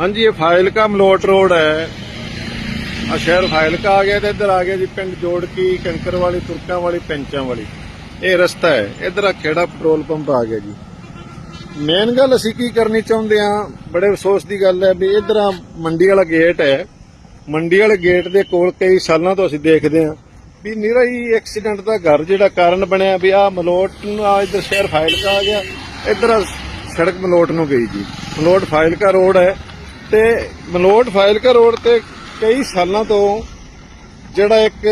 ਹਾਂਜੀ, ਇਹ ਫਾਇਲਕਾ ਮਲੋਟ ਰੋਡ ਹੈ। ਆ ਸ਼ਹਿਰ ਫਾਇਲਕਾ ਆ ਗਿਆ ਤੇ ਇੱਧਰ ਆ ਗਿਆ ਜੀ ਪਿੰਡ ਜੋੜਕੀ ਕੰਕਰ ਵਾਲੀ, ਤੁਰਕਾਂ ਵਾਲੀ, ਪੈਂਚਾਂ ਵਾਲੀ। ਇਹ ਰਸਤਾ ਹੈ। ਇੱਧਰ ਆ ਖੇੜਾ ਪੈਟਰੋਲ ਪੰਪ ਆ ਗਿਆ ਜੀ। ਮੇਨ ਗੱਲ ਅਸੀਂ ਕੀ ਕਰਨੀ ਚਾਹੁੰਦੇ ਆ ਬੜੇ ਅਫਸੋਸ ਦੀ ਗੱਲ ਹੈ ਵੀ ਇੱਧਰ ਆ ਮੰਡੀ ਵਾਲਾ ਗੇਟ ਹੈ। ਮੰਡੀ ਵਾਲੇ ਗੇਟ ਦੇ ਕੋਲ ਕਈ ਸਾਲਾਂ ਤੋਂ ਅਸੀਂ ਦੇਖਦੇ ਆ ਵੀ ਨਿਰਾ ਹੀ ਐਕਸੀਡੈਂਟ ਦਾ ਘਰ ਜਿਹੜਾ ਕਾਰਨ ਬਣਿਆ ਵੀ ਆ ਮਲੋਟ ਨੂੰ ਆ ਇੱਧਰ ਸ਼ਹਿਰ ਫਾਇਲਕਾ ਆ ਗਿਆ। ਇੱਧਰ ਆ ਸੜਕ ਮਲੋਟ ਨੂੰ ਗਈ ਜੀ। ਮਲੋਟ ਫਾਇਲਕਾ ਰੋਡ ਹੈ। ਤੇ ਮਲੋਟ ਫਾਇਲਕਾ ਰੋਡ ਤੇ ਕਈ ਸਾਲਾਂ ਤੋਂ ਜਿਹੜਾ ਇੱਕ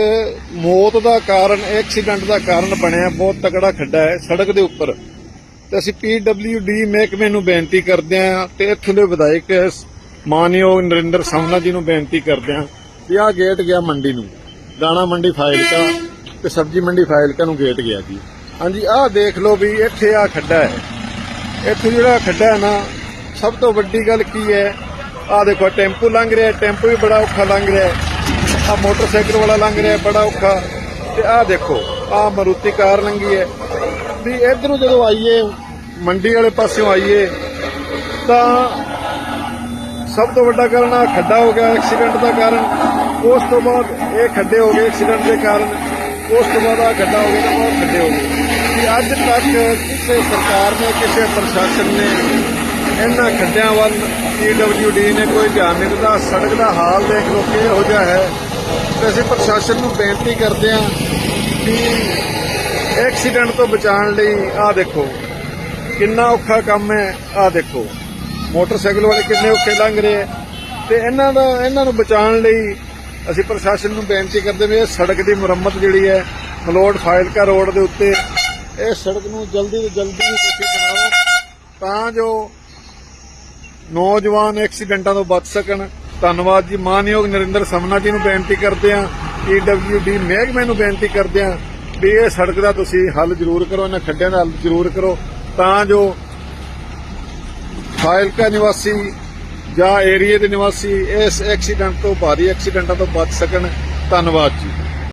ਮੌਤ ਦਾ ਕਾਰਨ ਐਕਸੀਡੈਂਟ ਦਾ ਕਾਰਨ ਬਣਿਆ, ਬਹੁਤ ਤਕੜਾ ਖੱਡਾ ਹੈ ਸੜਕ ਦੇ ਉੱਪਰ। ਤੇ ਅਸੀਂ ਡੀ ਮਹਿਕਮੇ ਨੂੰ ਬੇਨਤੀ ਕਰਦੇ ਹਾਂ ਤੇ ਇੱਥੋਂ ਦੇ ਵਿਧਾਇਕ ਮਾਨਯੋਗ ਨਰਿੰਦਰ ਸਾਹਮਣਾ ਜੀ ਨੂੰ ਬੇਨਤੀ ਕਰਦੇ ਹਾਂ ਵੀ ਆਹ ਗੇਟ ਗਿਆ ਮੰਡੀ ਨੂੰ, ਦਾਣਾ ਮੰਡੀ ਫਾਇਲਕਾ ਤੇ ਸਬਜ਼ੀ ਮੰਡੀ ਫਾਇਲਕਾ ਨੂੰ ਗੇਟ ਗਿਆ ਜੀ। ਹਾਂਜੀ, ਆਹ ਦੇਖ ਲਓ ਵੀ ਇੱਥੇ ਆ ਖੱਡਾ ਹੈ। ਇੱਥੇ ਜਿਹੜਾ ਖੱਡਾ ਹੈ ਨਾ, ਸਭ ਤੋਂ ਵੱਡੀ ਗੱਲ ਕੀ ਹੈ ਆਹ ਦੇਖੋ, ਟੈਂਪੂ ਲੰਘ ਰਿਹਾ ਟੈਂਪੂ ਵੀ ਬੜਾ ਔਖਾ ਲੰਘ ਰਿਹਾ ਹੈ। ਆ ਮੋਟਰਸਾਈਕਲ ਵਾਲਾ ਲੰਘ ਰਿਹਾ ਬੜਾ ਔਖਾ। ਤੇ ਆਹ ਦੇਖੋ, ਆਹ ਮਰੂਤੀ ਕਾਰ ਲੰਘੀ ਹੈ। ਵੀ ਇਧਰੋਂ ਜਦੋਂ ਆਈਏ, ਮੰਡੀ ਵਾਲੇ ਪਾਸਿਓਂ ਆਈਏ, ਤਾਂ ਸਭ ਤੋਂ ਵੱਡਾ ਕਾਰਨ ਆ ਖੱਡਾ ਹੋ ਗਿਆ ਐਕਸੀਡੈਂਟ ਦਾ ਕਾਰਨ। ਉਸ ਤੋਂ ਬਾਅਦ ਇਹ ਖੱਡੇ ਹੋ ਗਏ ਐਕਸੀਡੈਂਟ ਦੇ ਕਾਰਨ। ਉਸ ਤੋਂ ਬਾਅਦ ਆ ਖੱਡਾ ਹੋ ਗਿਆ ਤਾਂ ਹੋਰ ਖੱਡੇ ਹੋ ਗਏ। ਵੀ ਅੱਜ ਤੱਕ ਕਿਸੇ ਸਰਕਾਰ ਨੇ, ਕਿਸੇ ਪ੍ਰਸ਼ਾਸਨ ਨੇ ਇਹਨਾਂ ਖੱਡਿਆਂ ਵੱਲ ਡੀ ਨੇ ਕੋਈ ਧਿਆਨ ਨਹੀਂ ਦਿੱਤਾ। ਸੜਕ ਦਾ ਹਾਲ ਦੇਖ ਲੋ ਕਿਹੋ ਜਿਹਾ ਹੈ। ਤੇ ਅਸੀਂ ਪ੍ਰਸ਼ਾਸਨ ਨੂੰ ਬੇਨਤੀ ਕਰਦੇ ਹਾਂ ਕਿ ਐਕਸੀਡੈਂਟ ਤੋਂ ਬਚਾਉਣ ਲਈ ਆਹ ਦੇਖੋ, ਕਿੰਨਾ ਔਖਾ ਕੰਮ ਹੈ, ਆਹ ਦੇਖੋ। ਮੋਟਰਸਾਈਕਲ ਵਾਲੇ ਕਿੰਨੇ ਔਖੇ ਲੰਘ ਰਹੇ ਹੈ। ਤੇ ਇਹਨਾਂ ਦਾ, ਇਹਨਾਂ ਨੂੰ ਬਚਾਉਣ ਲਈ ਅਸੀਂ ਪ੍ਰਸ਼ਾਸਨ ਨੂੰ ਬੇਨਤੀ ਕਰਦੇ ਵੀ ਇਹ ਸੜਕ ਦੀ ਮੁਰੰਮਤ ਜਿਹੜੀ ਹੈ, ਮਲੋਟ ਫਾਇਲਕਾ ਰੋਡ ਦੇ ਉੱਤੇ ਇਹ ਸੜਕ ਨੂੰ ਜਲਦੀ ਤੋਂ ਜਲਦੀ ਤੁਸੀਂ ਬਣਾਓ, ਤਾਂ ਜੋ ਨੌਜਵਾਨ ਐਕਸੀਡੈਂਟਾਂ ਤੋਂ ਬਚ ਸਕਣ। ਧੰਨਵਾਦ ਜੀ। ਮਾਨਯੋਗ ਨਰਿੰਦਰ ਸਮਨਾ ਜੀ ਨੂੰ ਬੇਨਤੀ ਕਰਦੇ ਹਾਂ। ਡੀ ਮਹਿਕਮੇ ਨੂੰ ਬੇਨਤੀ ਕਰਦੇ ਹਾਂ ਵੀ ਇਹ ਸੜਕ ਦਾ ਤੁਸੀਂ ਹੱਲ ਜ਼ਰੂਰ ਕਰੋ, ਇਹਨਾਂ ਖੱਡਿਆਂ ਦਾ ਹੱਲ ਜ਼ਰੂਰ ਕਰੋ। ਤਾਂ ਜੋ ਫਾਇਲਕਾ ਨਿਵਾਸੀ ਜਾਂ ਏਰੀਏ ਦੇ ਨਿਵਾਸੀ ਇਸ ਐਕਸੀਡੈਂਟ ਤੋਂ, ਭਾਰੀ ਐਕਸੀਡੈਂਟਾਂ ਤੋਂ ਬਚ ਸਕਣ। ਧੰਨਵਾਦ ਜੀ।